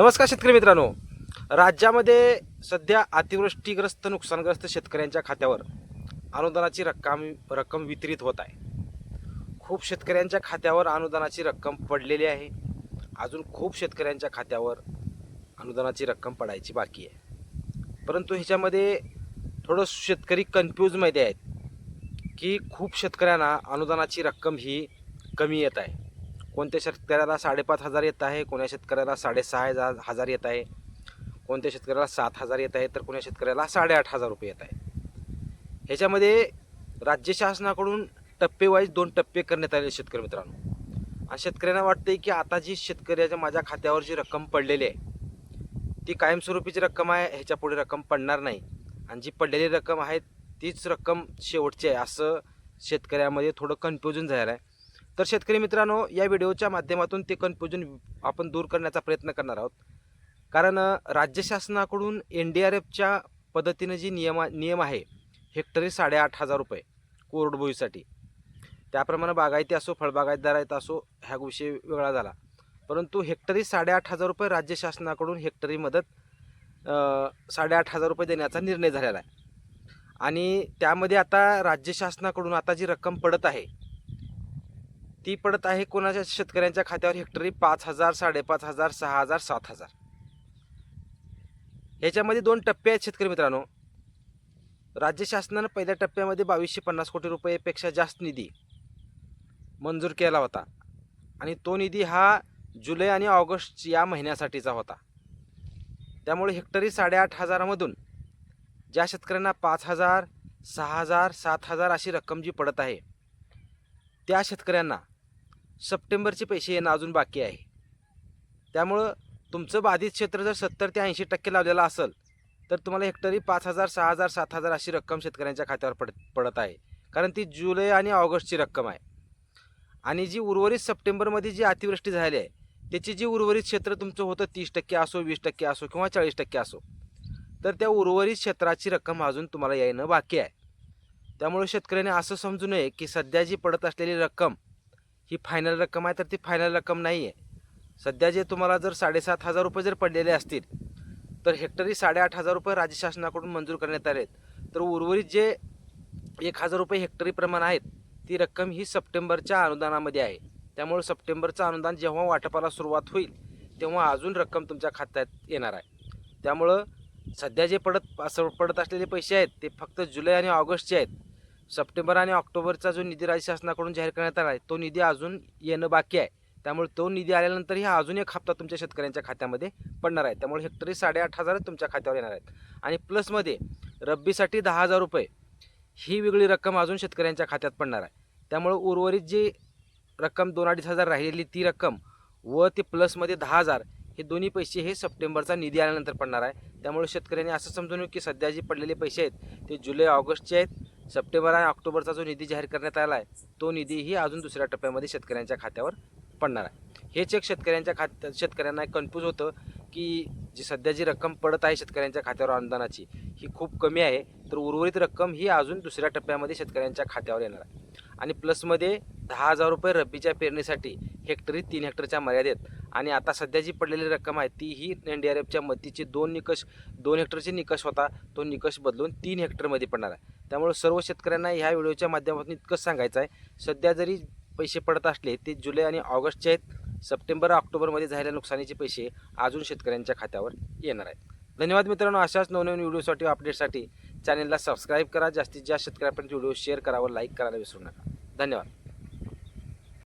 नमस्कार शेतकरी मित्रांनो. राज्यामध्ये सध्या अतिवृष्टीग्रस्त नुकसानग्रस्त शेतकऱ्यांच्या खात्यावर अनुदानाची रक्कम रक्कम वितरित होत आहे. खूप शेतकऱ्यांच्या खात्यावर अनुदानाची रक्कम पडलेली आहे. अजून खूप शेतकऱ्यांच्या खात्यावर अनुदानाची रक्कम पडायची बाकी आहे. परंतु ह्याच्यामध्ये थोडं शेतकरी कन्फ्यूजमध्ये आहेत की खूप शेतकऱ्यांना अनुदानाची रक्कम ही कमी येत आहे. कोणत्या शेतकऱ्याला साडेपाच हजार येत आहे कोण्या शेतकऱ्याला साडेसहा हजार हजार येत आहे कोणत्या शेतकऱ्याला सात हजार येत आहे तर कोण्या शेतकऱ्याला साडेआठ हजार रुपये येत आहे. ह्याच्यामध्ये राज्य शासनाकडून टप्पेवाईज दोन टप्पे करण्यात आले शेतकरी मित्रांनो. आणि शेतकऱ्यांना वाटते की आता जी शेतकऱ्याच्या माझ्या खात्यावर जी रक्कम पडलेली आहे ती कायमस्वरूपीची रक्कम आहे ह्याच्या पुढे रक्कम पडणार नाही. आणि जी पडलेली रक्कम आहे तीच रक्कम शेवटची आहे असं शेतकऱ्यामध्ये थोडं कन्फ्युजन झालं आहे. तर शेतकरी मित्रांनो या व्हिडिओच्या माध्यमातून ते कन्फ्युजन आपण दूर करण्याचा प्रयत्न करणार आहोत. कारण राज्य शासनाकडून एन डी आर एफच्या पद्धतीनं जी नियमा नियम आहे हेक्टरी साडेआठ हजार रुपये कोरडभोईसाठी त्याप्रमाणे बागायती असो फळबागायतदार आहेत असो ह्या विषय वेगळा झाला. परंतु हेक्टरी साडेआठ हजार रुपये राज्य शासनाकडून हेक्टरी मदत साडेआठ हजार रुपये देण्याचा निर्णय झालेला आहे. आणि त्यामध्ये आता राज्य शासनाकडून आता जी रक्कम पडत आहे ती पडत आहे कोणाच्या शेतकऱ्यांच्या खात्यावर? हेक्टरी पाच हजार साडेपाच हजार सहा हजार सात हजार. ह्याच्यामध्ये दोन टप्पे आहेत शेतकरी मित्रांनो. राज्य शासनानं पहिल्या टप्प्यामध्ये बावीसशे पन्नास कोटी रुपयेपेक्षा जास्त निधी मंजूर केला होता. आणि तो निधी हा जुलै आणि ऑगस्ट या महिन्यासाठीचा होता. त्यामुळे हेक्टरी साडेआठ हजारामधून ज्या शेतकऱ्यांना पाच हजार सहा हजार सात हजार अशी रक्कम जी पडत आहे त्या शेतकऱ्यांना सप्टेंबरचे पैसे येणं अजून बाकी आहे. त्यामुळं तुमचं बाधित क्षेत्र जर सत्तर ते ऐंशी टक्के लावलेलं असेल तर तुम्हाला हेक्टरी पाच हजार सहा हजार सात हजार अशी रक्कम शेतकऱ्यांच्या खात्यावर पड पडत आहे. कारण ती जुलै आणि ऑगस्टची रक्कम आहे. आणि जी उर्वरित सप्टेंबरमध्ये जी अतिवृष्टी झाली आहे त्याची जी उर्वरित क्षेत्र तुमचं होतं तीस टक्के असो वीस टक्के असो किंवा चाळीस टक्के असो तर त्या उर्वरित क्षेत्राची रक्कम अजून तुम्हाला येणं बाकी आहे. त्यामुळे शेतकऱ्याने असं समजू नये की सध्या जी पडत असलेली रक्कम ही फायनल रक्कम आहे तर ती फायनल रक्कम नाही आहे सध्या जे तुम्हाला जर साडेसात हजार रुपये जर पडलेले असतील तर हेक्टरी साडेआठ हजार रुपये राज्य शासनाकडून मंजूर करण्यात आले आहेत तर उर्वरित जे एक हजार रुपये हेक्टरी प्रमाण आहेत ती रक्कम ही सप्टेंबरच्या अनुदानामध्ये आहे. त्यामुळे सप्टेंबरचं अनुदान जेव्हा वाटपाला सुरुवात होईल तेव्हा अजून रक्कम तुमच्या खात्यात येणार आहे. त्यामुळं सध्या जे पडत पडत असलेले पैसे आहेत ते फक्त जुलै आणि ऑगस्टचे आहेत सप्टेंबर आणि ऑक्टोबरचा जो निधी राज्य शासनाकडून जाहीर करण्यात आला आहे तो निधी अजून येणं बाकी आहे. त्यामुळे तो निधी आल्यानंतर हा अजून एक हप्ता तुमच्या शेतकऱ्यांच्या खात्यामध्ये पडणार आहे. त्यामुळे हेक्टरी साडेआठ हजार तुमच्या खात्यावर येणार आहेत. आणि प्लसमध्ये रब्बीसाठी दहा हजार रुपये ही वेगळी रक्कम अजून शेतकऱ्यांच्या खात्यात पडणार आहे. त्यामुळे उर्वरित जी रक्कम दोन अडीच हजार राहिलेली ती रक्कम व ते प्लसमध्ये दहा हजार हे दोन्ही पैसे हे सप्टेंबरचा निधी आल्यानंतर पडणार आहे. त्यामुळे शेतकऱ्यांनी असं समजून की सध्या जे पडलेले पैसे आहेत ते जुलै ऑगस्टचे आहेत. सप्टेंबर आणि ऑक्टोबरचा जो निधी जाहीर करण्यात आला आहे तो निधीही अजून दुसऱ्या टप्प्यामध्ये शेतकऱ्यांच्या खात्यावर पडणार आहे. हेच एक शेतकऱ्यांच्या खात्या शेतकऱ्यांना कन्फ्यूज होतं की जी सध्या जी रक्कम पडत आहे शेतकऱ्यांच्या खात्यावर अनुदानाची ही खूप कमी आहे. तर उर्वरित रक्कम ही अजून दुसऱ्या टप्प्यामध्ये शेतकऱ्यांच्या खात्यावर येणार आहे. आणि प्लसमध्ये दहा हजार रुपये रब्बीच्या पेरणीसाठी हेक्टरी तीन हेक्टरच्या मर्यादेत आणि आता सध्या जी पडलेली रक्कम आहे ती ही एन डी आर एफच्या मदतीचे दोन निकष दोन हेक्टरचे निकष होता तो निकष बदलून तीन हेक्टरमध्ये पडणार आहे. त्यामुळे सर्व शेतकऱ्यांना ह्या व्हिडिओच्या माध्यमातून इतकंच सांगायचं आहे सध्या जरी पैसे पडत असले ते जुलै आणि ऑगस्टचे आहेत सप्टेंबर ऑक्टोबरमध्ये झालेल्या नुकसानीचे पैसे अजून शेतकऱ्यांच्या खात्यावर येणार आहेत. धन्यवाद मित्रांनो अशाच नवनवीन व्हिडिओसाठी अपडेटसाठी चॅनलला सबस्क्राईब करा जास्तीत जास्त शेतकऱ्यापर्यंत व्हिडिओ शेअर करा व लाईक करायला विसरू नका. धन्यवाद.